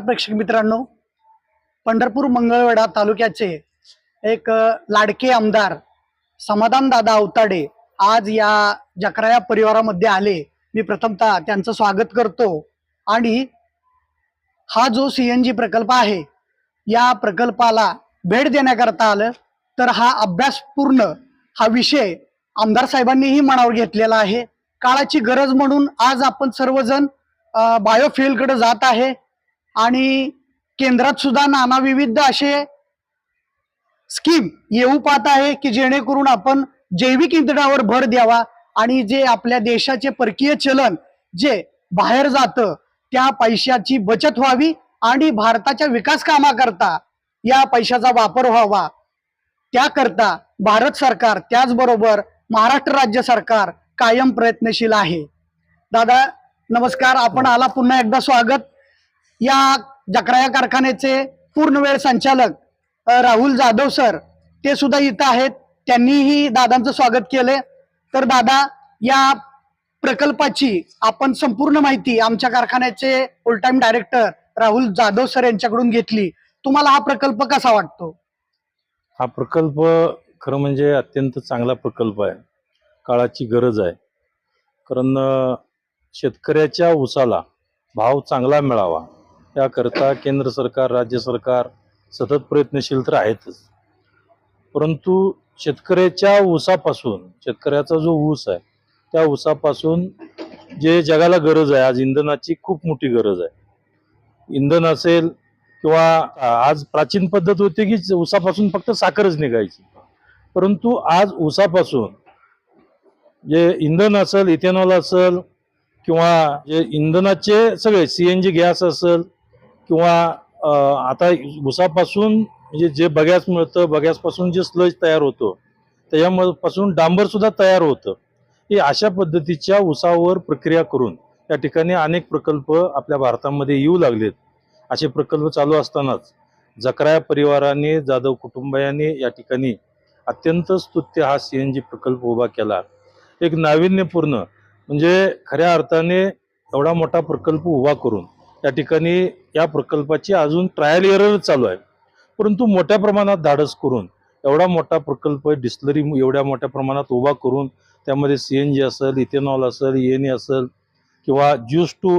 नमस्कार प्रेक्षक मित्रांनो. पंढरपूर मंगळवेढा तालुक्याचे एक लाडके आमदार समाधान दादा अवताडे आज या जकराया परिवारामध्ये आले. मी प्रथमतः त्यांचं स्वागत करतो. आणि हा जो सी एन जी प्रकल्प आहे या प्रकल्पाला भेट देण्याकरता आलं. तर हा अभ्यासपूर्ण हा विषय आमदार साहेबांनीही मनावर घेतलेला आहे. काळाची गरज म्हणून आज आपण सर्वजण बायोफ्युएलकडे जात आहे. आणि केंद्रात सुद्धा नाना विविध असे स्कीम येऊ पाहत आहे की जेणेकरून आपण जैविक इंधनावर भर द्यावा आणि जे आपल्या देशाचे परकीय चलन जे बाहेर जातं त्या पैशाची बचत व्हावी आणि भारताच्या विकास कामाकरता या पैशाचा वापर व्हावा. त्याकरता भारत सरकार त्याचबरोबर महाराष्ट्र राज्य सरकार कायम प्रयत्नशील आहे. दादा नमस्कार. आपण आला पुन्हा एकदा स्वागत. या जकराया कारखान्याचे पूर्ण वेळ संचालक राहुल जाधव सर ते सुद्धा इथं आहेत. त्यांनीही दादांचं स्वागत केलंय. तर दादा या प्रकल्पाची आपण संपूर्ण माहिती आमच्या कारखान्याचे full time director Rahul Jadhav sir यांच्याकडून घेतली. तुम्हाला हा प्रकल्प कसा वाटतो? हा प्रकल्प खरं म्हणजे अत्यंत चांगला प्रकल्प आहे. काळाची गरज आहे. कारण शेतकऱ्याच्या ऊसाला भाव चांगला मिळावा. याकरता केंद्र सरकार राज्य सरकार सतत प्रयत्नशील तर आहेतच. परंतु शेतकऱ्याच्या ऊसापासून शेतकऱ्याचा जो ऊस आहे त्या ऊसापासून जे जगाला गरज आहे आज इंधनाची खूप मोठी गरज आहे. इंधन असेल किंवा आज प्राचीन पद्धत होती की ऊसापासून फक्त साखरच निघायची. परंतु आज ऊसापासून जे इंधन असेल इथेनॉल असेल किंवा जे इंधनाचे सगळे सी एन जी गॅस असेल किंवा आता उसापासून म्हणजे जे बगॅस मिळतं बगॅसपासून जे स्लज तयार होतो त्याच्यापासून डांबरसुद्धा तयार होतं. हे अशा पद्धतीच्या उसावर प्रक्रिया करून या ठिकाणी अनेक प्रकल्प आपल्या भारतामध्ये येऊ लागलेत. असे प्रकल्प चालू असतानाच जकराया परिवाराने जाधव कुटुंबियांनी या ठिकाणी अत्यंत स्तुत्य हा सी एन जी प्रकल्प उभा केला. एक नाविन्यपूर्ण म्हणजे खऱ्या अर्थाने एवढा मोठा प्रकल्प उभा करून या ठिकाणी या प्रकल्पाची अजून ट्रायल एरर चालू आहे. परंतु मोठ्या प्रमाणात धाडस करून एवढा मोठा प्रकल्प डिस्लरी एवढ्या मोठ्या प्रमाणात उभा करून त्यामध्ये सी एन जी असेल इथेनॉल असेल एन असेल किंवा ज्यूस टू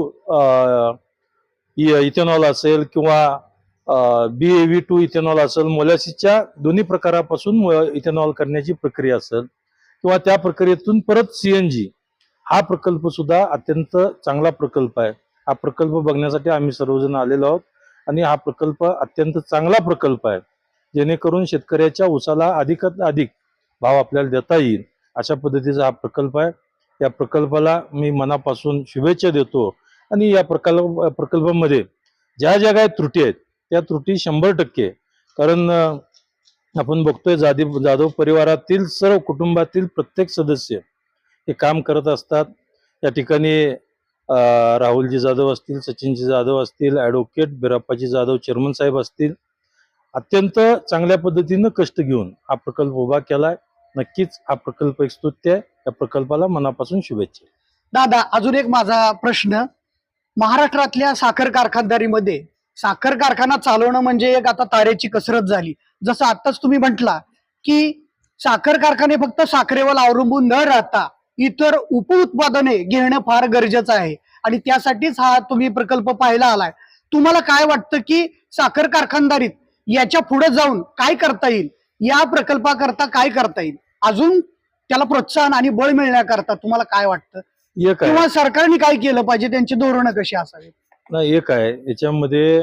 इथेनॉल असेल किंवा B A V to ethanol असेल मोलॅसिसच्या दोन्ही प्रकारापासून इथेनॉल करण्याची प्रक्रिया असेल किंवा त्या प्रक्रियेतून परत सी एन जी हा प्रकल्पसुद्धा अत्यंत चांगला प्रकल्प आहे. हा प्रकल्प बघण्यासाठी आम्ही सर्वजण आलेलो आहोत. आणि हा प्रकल्प अत्यंत चांगला प्रकल्प आहे. जेणेकरून शेतकऱ्याच्या उसाला अधिकात अधिक भाव आपल्याला देता येईल अशा पद्धतीचा हा प्रकल्प आहे. या प्रकल्पाला मी मनापासून शुभेच्छा देतो. आणि या प्रकल्प प्रकल्पामध्ये ज्या ज्या काही त्रुटी आहेत त्या त्रुटी शंभर टक्के. कारण आपण बघतोय जाधव जाधव परिवारातील सर्व कुटुंबातील प्रत्येक सदस्य हे काम करत असतात. या ठिकाणी राहुलजी जाधव असतील सचिनजी जाधव असतील ॲडव्होकेट बिराप्पाजी जाधव चेअरमन साहेब असतील अत्यंत चांगल्या पद्धतीनं कष्ट घेऊन हा प्रकल्प उभा केलाय. नक्कीच हा प्रकल्प एक स्तुत्य आहे. या प्रकल्पाला मनापासून शुभेच्छा. दादा अजून एक माझा प्रश्न. महाराष्ट्रातल्या साखर कारखानदारीमध्ये साखर कारखाना चालवणं म्हणजे एक आता तारेची कसरत झाली. जसं आताच तुम्ही म्हटला की साखर कारखाने फक्त साखरेवर अवलंबून न राहता इतर उपउत्पादने घेणं फार गरजेचं आहे. आणि त्यासाठीच हा तुम्ही प्रकल्प पाहायला आलाय. तुम्हाला काय वाटतं की साखर कारखानदारीत याच्यापुढे जाऊन काय करता येईल? या प्रकल्पाकरता काय करता येईल? अजून त्याला प्रोत्साहन आणि बळ मिळण्याकरता तुम्हाला काय वाटतं? किंवा सरकारने काय केलं पाहिजे? त्यांची धोरणं कशी असावीत? नाही एक आहे. याच्यामध्ये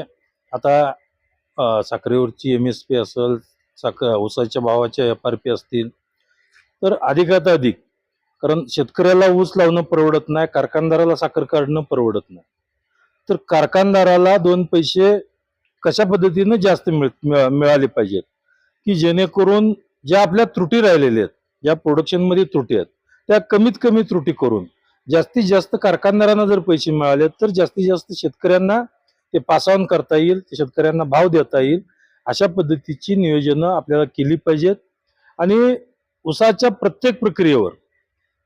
आता साखरेवरची एम एस पी असेल साखर ऊसाच्या भावाच्या एफ आर पी असतील तर अधिकात अधिक. कारण शेतकऱ्याला ऊस लावणं परवडत नाही कारखानदाराला साखर काढणं परवडत नाही. तर कारखानदाराला दोन पैसे कशा पद्धतीनं जास्त मिळ मिळाले पाहिजेत? की जेणेकरून ज्या आपल्या त्रुटी राहिलेल्या आहेत ज्या प्रोडक्शनमध्ये त्रुटी आहेत त्या कमीत कमी त्रुटी करून जास्तीत जास्त कारखानदारांना जर पैसे मिळाले तर जास्तीत जास्त शेतकऱ्यांना ते पास ऑन करता येईल ते शेतकऱ्यांना भाव देता येईल. अशा पद्धतीची नियोजनं आपल्याला केली पाहिजेत. आणि ऊसाच्या प्रत्येक प्रक्रियेवर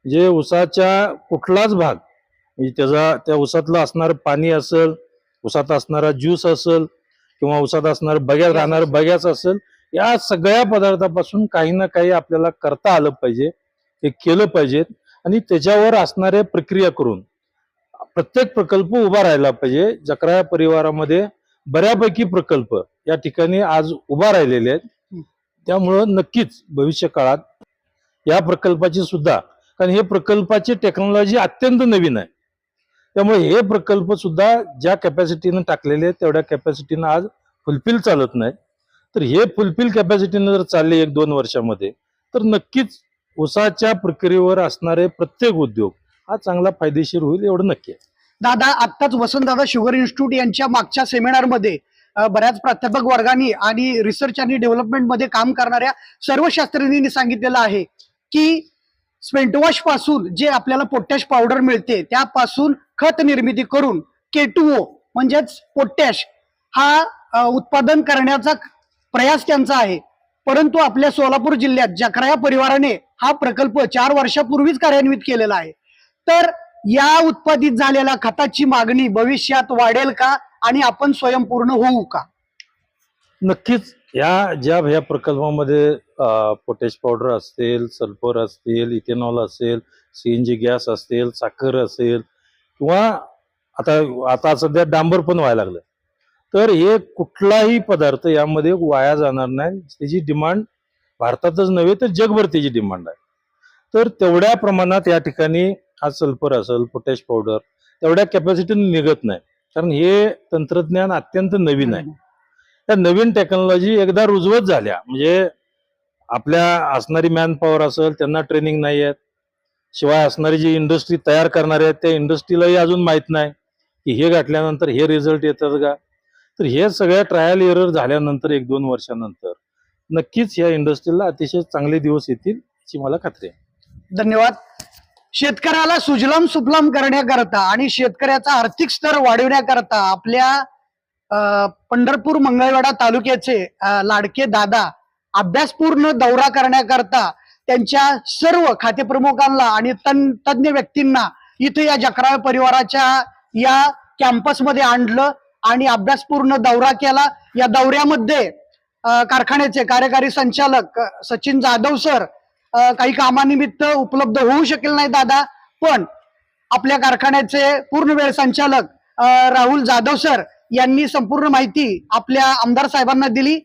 जे ऊसाच्या कुठलाच भाग म्हणजे त्याचा त्या ऊसातलं असणारं पाणी असेल उसात असणारा ज्यूस असेल किंवा उसात असणार बग्यात राहणार बग्याच असेल या सगळ्या पदार्थापासून काही ना काही आपल्याला करता आलं पाहिजे हे केलं पाहिजे आणि त्याच्यावर असणाऱ्या प्रक्रिया करून प्रत्येक प्रकल्प उभा राहिला पाहिजे. जकरा परिवारामध्ये बऱ्यापैकी प्रकल्प या ठिकाणी आज उभा राहिलेले आहेत. त्यामुळं नक्कीच भविष्य काळात या प्रकल्पाची सुद्धा कारण हे प्रकल्पाची टेक्नॉलॉजी अत्यंत नवीन आहे. त्यामुळे हे प्रकल्प सुद्धा ज्या कॅपॅसिटीनं टाकलेले आहेत तेवढ्या कॅपॅसिटीनं आज फुलफिल चालत नाही. तर हे फुलफिल कॅपॅसिटीनं जर चालले एक दोन वर्षामध्ये तर नक्कीच उसाच्या प्रक्रियेवर असणारे प्रत्येक उद्योग हा चांगला फायदेशीर होईल एवढं नक्की आहे. दादा आत्ताच वसंतदादा शुगर इन्स्टिट्यूट यांच्या मागच्या सेमिनारमध्ये अ, बऱ्याच प्राध्यापक वर्गांनी आणि रिसर्च आणि डेव्हलपमेंटमध्ये काम करणाऱ्या सर्व शास्त्रज्ञांनी सांगितलेलं आहे की स्पेंटवॉशपासून जे आपल्याला पोटॅश पावडर मिळते त्यापासून खत निर्मिती करून केटुओ म्हणजेच पोटॅश हा उत्पादन करण्याचा प्रयास त्यांचा आहे. परंतु आपल्या सोलापूर जिल्ह्यात जकरा या परिवाराने हा प्रकल्प चार वर्षापूर्वीच कार्यान्वित केलेला आहे. तर या उत्पादित झालेल्या खताची मागणी भविष्यात वाढेल का? आणि आपण स्वयंपूर्ण होऊ का? नक्कीच. या ज्या ह्या प्रकल्पामध्ये पोटॅश पावडर असतील सल्फर असतील इथेनॉल असेल सीएनजी गॅस असतील साखर असेल किंवा आता आता सध्या डांबर पण व्हायला लागलं. तर हे कुठलाही पदार्थ यामध्ये वाया जाणार नाही. त्याची डिमांड भारतातच नव्हे तर जगभर त्याची डिमांड आहे. तर तेवढ्या प्रमाणात या ठिकाणी आज सल्फर असेल पोटॅश पावडर तेवढ्या कॅपॅसिटीने निघत नाही. कारण हे तंत्रज्ञान अत्यंत नवीन आहे. त्या नवीन टेक्नॉलॉजी एकदा रुजवत झाल्या. म्हणजे आपल्या असणारी मॅन पॉवर असेल त्यांना ट्रेनिंग नाही आहेत. शिवाय असणारी जी इंडस्ट्री तयार करणारे आहेत त्या इंडस्ट्रीलाही अजून माहीत नाही. की हे गाठल्यानंतर हे रिझल्ट येतात का? तर हे सगळ्या ट्रायल एरर झाल्यानंतर एक दोन वर्षानंतर नक्कीच या इंडस्ट्रीला अतिशय चांगले दिवस येतील याची मला खात्री आहे. धन्यवाद. शेतकऱ्याला सुजलाम सुफलाम करण्याकरता आणि शेतकऱ्याचा आर्थिक स्तर वाढवण्याकरता आपल्या पंढरपूर मंगळवेढा तालुक्याचे लाडके दादा अभ्यासपूर्ण दौरा करण्याकरता त्यांच्या सर्व खातेप्रमुखांना आणि तन तज्ज्ञ व्यक्तींना इथे या जकराळ परिवाराच्या या कॅम्पसमध्ये आणलं आणि अभ्यासपूर्ण दौरा केला. या दौऱ्यामध्ये कारखान्याचे कार्यकारी संचालक सचिन जाधव सर काही कामानिमित्त उपलब्ध होऊ शकेल नाही दादा पण आपल्या कारखान्याचे पूर्ण वेळ संचालक राहुल जाधव सर यांनी संपूर्ण माहिती आपल्या आमदार साहेबांना दिली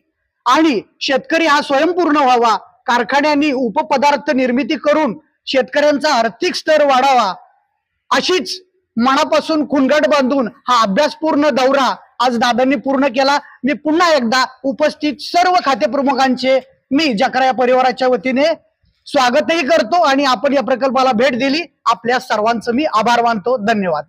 आणि शेतकरी हा स्वयंपूर्ण व्हावा. कारखान्यांनी उपपदार्थ निर्मिती करून शेतकऱ्यांचा आर्थिक स्तर वाढावा. अशीच मनापासून खुणगट बांधून हा अभ्यासपूर्ण दौरा आज दादांनी पूर्ण केला. मी पुन्हा एकदा उपस्थित सर्व खाते प्रमुखांचे मी जकरा या परिवाराच्या वतीने स्वागतही करतो आणि आपण या प्रकल्पाला भेट दिली. आपल्या सर्वांचं मी आभार मानतो. धन्यवाद.